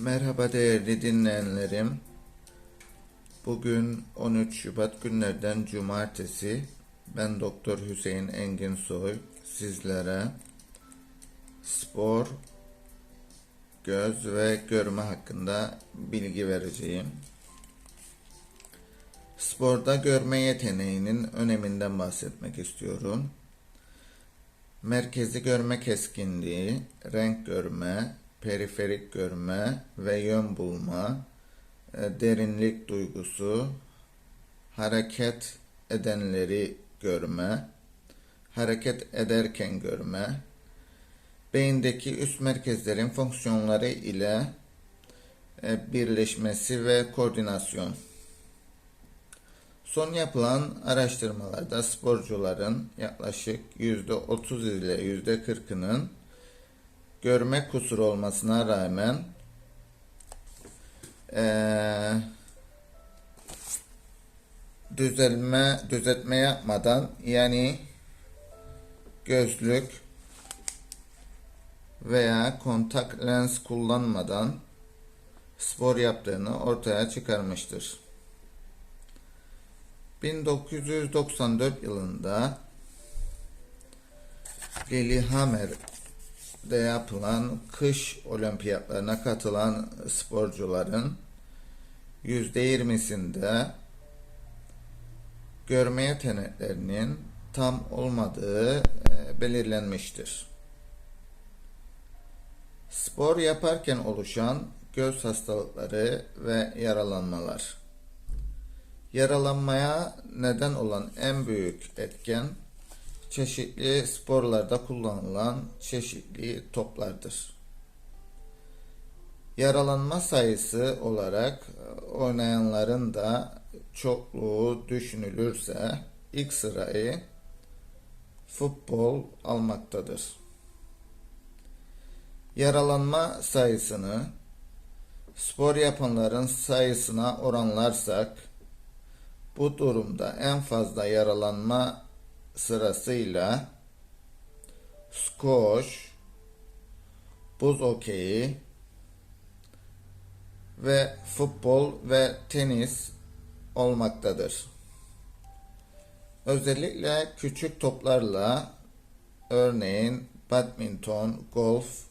Merhaba değerli dinleyenlerim. Bugün 13 Şubat günlerden cumartesi. Ben Doktor Hüseyin Engin Soy sizlere spor, göz ve görme hakkında bilgi vereceğim. Sporda görme yeteneğinin öneminden bahsetmek istiyorum. Merkezi görme keskinliği, renk görme, periferik görme ve yön bulma, e, derinlik duygusu, hareket edenleri görme, hareket ederken görme, beyindeki üst merkezlerin fonksiyonları ile e, birleşmesi ve koordinasyon. Son yapılan araştırmalarda sporcuların yaklaşık %30 ile %40'ının görme kusuru olmasına rağmen eee, düzelme düzeltme yapmadan yani gözlük veya kontak lens kullanmadan spor yaptığını ortaya çıkarmıştır. 1994 yılında Lillehammer'de yapılan kış olimpiyatlarına katılan sporcuların %20'sinde görme yeteneklerinin tam olmadığı e, belirlenmiştir. Spor yaparken oluşan göz hastalıkları ve yaralanmalar. Yaralanmaya neden olan en büyük etken çeşitli sporlarda kullanılan çeşitli toplardır. Yaralanma sayısı olarak e, oynayanların da çokluğu düşünülürse ilk sırayı futbol almaktadır. Yaralanma sayısını spor yapanların sayısına oranlarsak bu durumda en fazla yaralanma sırasıyla squash, buz okeyi ve futbol ve tenis olmaktadır. Özellikle küçük toplarla örneğin badminton, golf,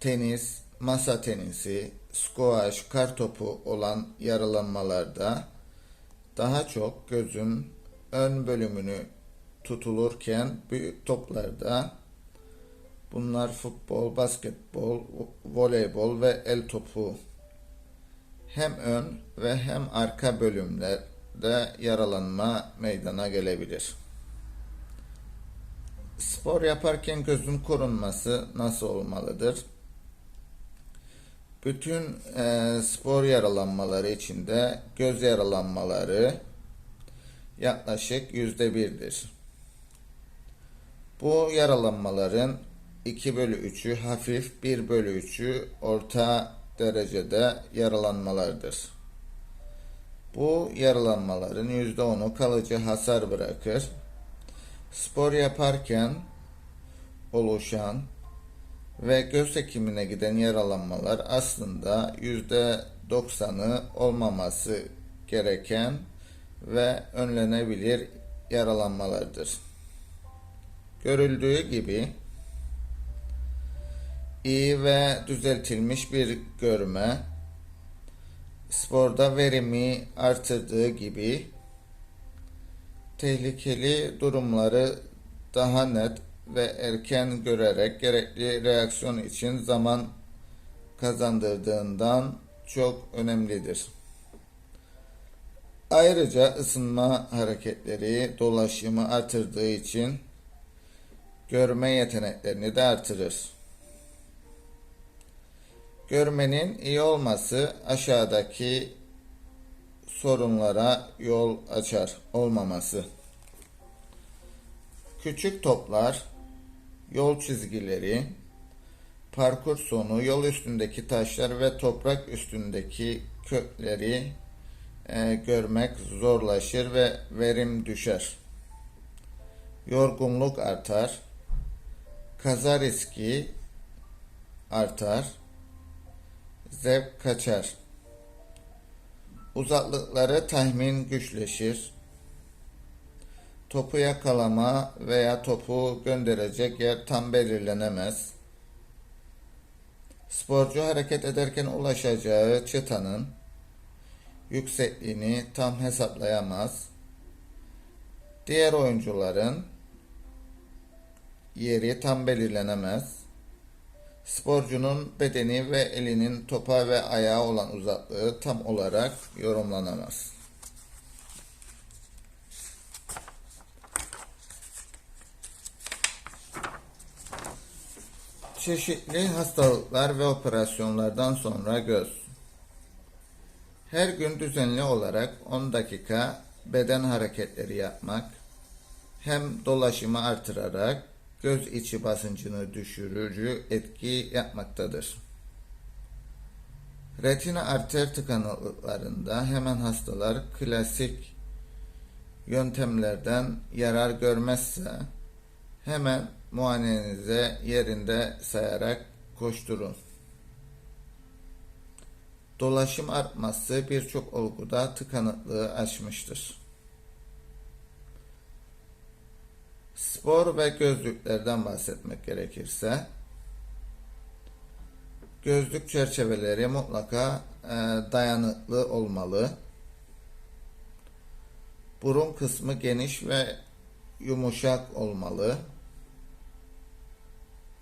tenis, masa tenisi, squash, kartopu olan yaralanmalarda daha çok gözün ön bölümünü tutulurken büyük toplarda bunlar futbol, basketbol, voleybol ve el topu hem ön ve hem arka bölümlerde yaralanma meydana gelebilir. Spor yaparken gözün korunması nasıl olmalıdır? Bütün e, spor yaralanmaları içinde göz yaralanmaları yaklaşık yüzde birdir. Bu yaralanmaların 2 bölü 3'ü hafif, 1 bölü 3'ü orta derecede yaralanmalardır. Bu yaralanmaların %10'u kalıcı hasar bırakır. Spor yaparken oluşan ve göz hekimine giden yaralanmalar aslında %90'ı olmaması gereken ve önlenebilir yaralanmalardır. Görüldüğü gibi iyi ve düzeltilmiş bir görme sporda verimi artırdığı gibi tehlikeli durumları daha net ve erken görerek gerekli reaksiyon için zaman kazandırdığından çok önemlidir. Ayrıca ısınma hareketleri dolaşımı artırdığı için görme yeteneklerini de artırır. Görmenin iyi olması aşağıdaki sorunlara yol açar olmaması. Küçük toplar, yol çizgileri, parkur sonu, yol üstündeki taşlar ve toprak üstündeki kökleri e, görmek zorlaşır ve verim düşer. Yorgunluk artar, kaza riski artar, zevk kaçar. Uzaklıkları tahmin güçleşir. Topu yakalama veya topu gönderecek yer tam belirlenemez. Sporcu hareket ederken ulaşacağı çıtanın yüksekliğini tam hesaplayamaz. Diğer oyuncuların yeri tam belirlenemez. Sporcunun bedeni ve elinin topa ve ayağa olan uzaklığı tam olarak yorumlanamaz. Çeşitli hastalıklar ve operasyonlardan sonra göz. Her gün düzenli olarak 10 dakika beden hareketleri yapmak hem dolaşımı artırarak göz içi basıncını düşürücü etki yapmaktadır. Retina arter tıkanıklıklarında hemen hastalar klasik yöntemlerden yarar görmezse hemen muayenenize yerinde sayarak koşturun. Dolaşım artması birçok olguda tıkanıklığı aşmıştır. Spor ve gözlüklerden bahsetmek gerekirse gözlük çerçeveleri mutlaka e, dayanıklı olmalı. Burun kısmı geniş ve yumuşak olmalı.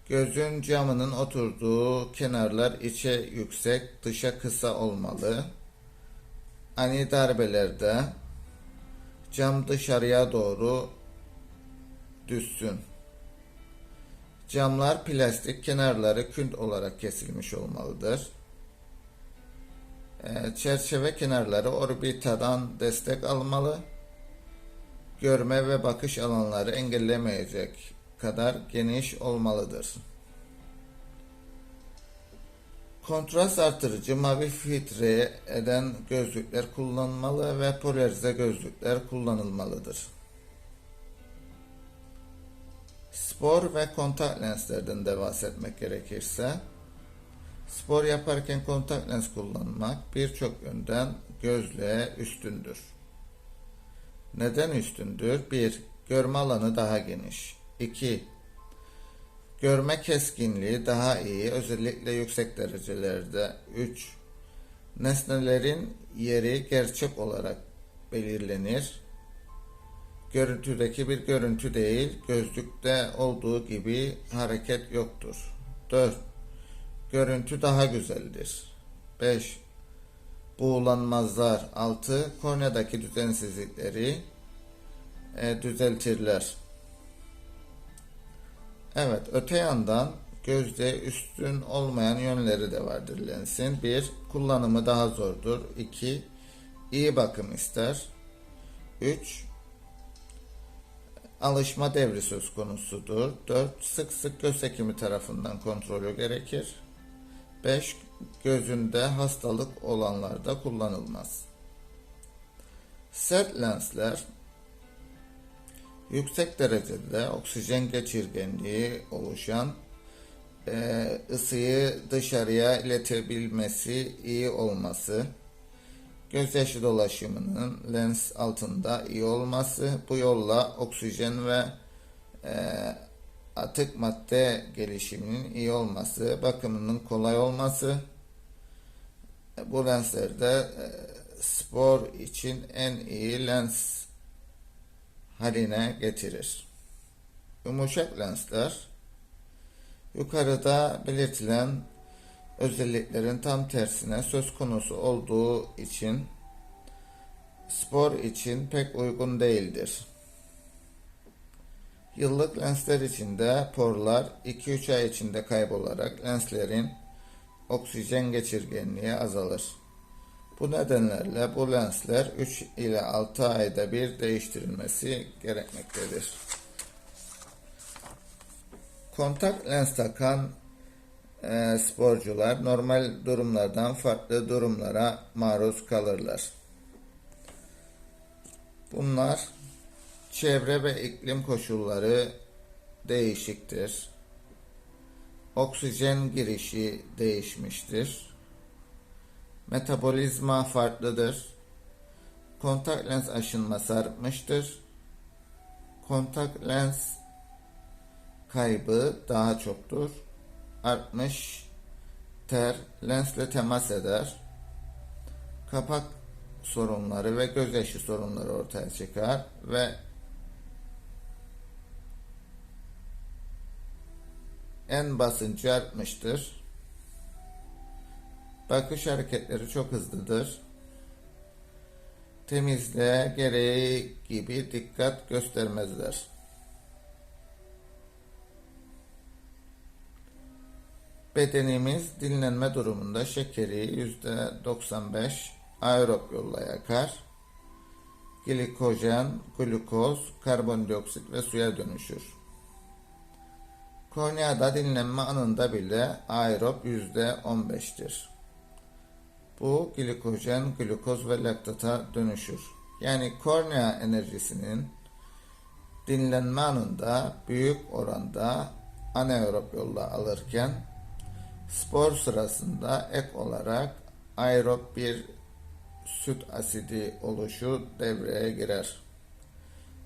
Gözün camının oturduğu kenarlar içe yüksek, dışa kısa olmalı. Ani darbelerde cam dışarıya doğru düşsün. Camlar plastik, kenarları künt olarak kesilmiş olmalıdır. Ee, çerçeve kenarları orbitadan destek almalı. Görme ve bakış alanları engellemeyecek kadar geniş olmalıdır. Kontrast artırıcı mavi filtre eden gözlükler kullanılmalı ve polarize gözlükler kullanılmalıdır. Spor ve kontak lenslerden de bahsetmek gerekirse, spor yaparken kontak lens kullanmak birçok yönden gözlüğe üstündür. Neden üstündür? 1. Görme alanı daha geniş. 2. Görme keskinliği daha iyi, özellikle yüksek derecelerde. 3. Nesnelerin yeri gerçek olarak belirlenir görüntüdeki bir görüntü değil, gözlükte olduğu gibi hareket yoktur. 4. Görüntü daha güzeldir. 5. Buğulanmazlar. 6. Korneadaki düzensizlikleri e, düzeltirler. Evet, öte yandan gözde üstün olmayan yönleri de vardır lensin. 1. Kullanımı daha zordur. 2. iyi bakım ister. 3 alışma devri söz konusudur. 4. Sık sık göz hekimi tarafından kontrolü gerekir. 5. Gözünde hastalık olanlarda kullanılmaz. Sert lensler yüksek derecede oksijen geçirgenliği oluşan ısıyı dışarıya iletebilmesi iyi olması, gözyaşı dolaşımının lens altında iyi olması, bu yolla oksijen ve e, atık madde gelişiminin iyi olması, bakımının kolay olması, bu lenslerde e, spor için en iyi lens haline getirir. Yumuşak lensler yukarıda belirtilen özelliklerin tam tersine söz konusu olduğu için spor için pek uygun değildir. Yıllık lensler içinde porlar 2-3 ay içinde kaybolarak lenslerin oksijen geçirgenliği azalır. Bu nedenlerle bu lensler 3 ile 6 ayda bir değiştirilmesi gerekmektedir. Kontak lens takan e, sporcular normal durumlardan farklı durumlara maruz kalırlar. Bunlar çevre ve iklim koşulları değişiktir. Oksijen girişi değişmiştir. Metabolizma farklıdır. Kontak lens aşınması artmıştır. Kontak lens kaybı daha çoktur. Artmış ter lensle temas eder. Kapak sorunları ve gözyaşı sorunları ortaya çıkar ve en basıncı artmıştır. Bakış hareketleri çok hızlıdır. Temizliğe gereği gibi dikkat göstermezler. Bedenimiz dinlenme durumunda şekeri %95 aerob yolla yakar. Glikojen, glukoz, karbondioksit ve suya dönüşür. Korneada dinlenme anında bile aerob %15'tir. Bu glikojen, glukoz ve laktata dönüşür. Yani kornea enerjisinin dinlenme anında büyük oranda anaerob yolla alırken spor sırasında ek olarak aerob bir süt asidi oluşu devreye girer.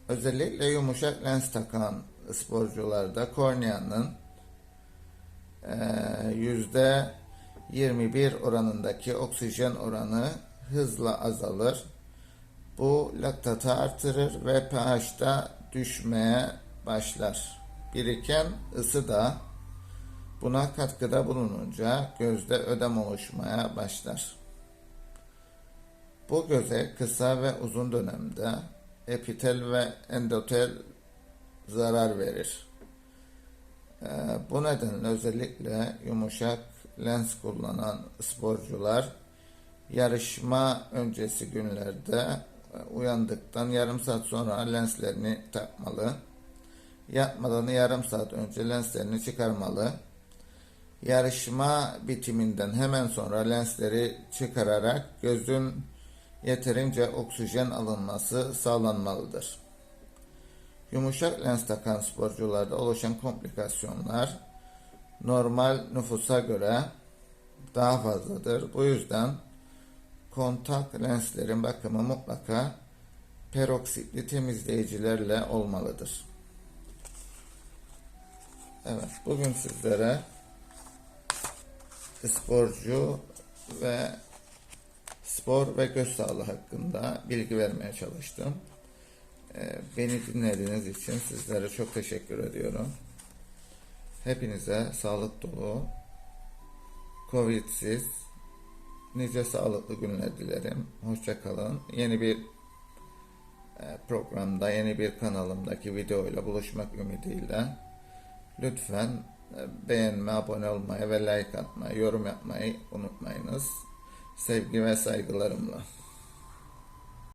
Özellikle yumuşak lens takan sporcularda korneanın yüzde 21 oranındaki oksijen oranı hızla azalır. Bu laktatı artırır ve pH'da düşmeye başlar. Biriken ısı da buna katkıda bulununca gözde ödem oluşmaya başlar. Bu göze kısa ve uzun dönemde epitel ve endotel zarar verir. Ee, bu nedenle özellikle yumuşak lens kullanan sporcular yarışma öncesi günlerde e, uyandıktan yarım saat sonra lenslerini takmalı. Yatmadan yarım saat önce lenslerini çıkarmalı. Yarışma bitiminden hemen sonra lensleri çıkararak gözün yeterince oksijen alınması sağlanmalıdır. Yumuşak lens takan sporcularda oluşan komplikasyonlar normal nüfusa göre daha fazladır. Bu yüzden kontak lenslerin bakımı mutlaka peroksitli temizleyicilerle olmalıdır. Evet, bugün sizlere sporcu ve spor ve göz sağlığı hakkında bilgi vermeye çalıştım. Ee, Beni dinlediğiniz için sizlere çok teşekkür ediyorum. Hepinize sağlık dolu, Covid'siz, nice sağlıklı günler dilerim. Hoşça kalın. Yeni bir e, programda, yeni bir kanalımdaki videoyla buluşmak ümidiyle lütfen beğenme, abone olmayı ve like atmayı, yorum yapmayı unutmayınız. Sevgi ve saygılarımla.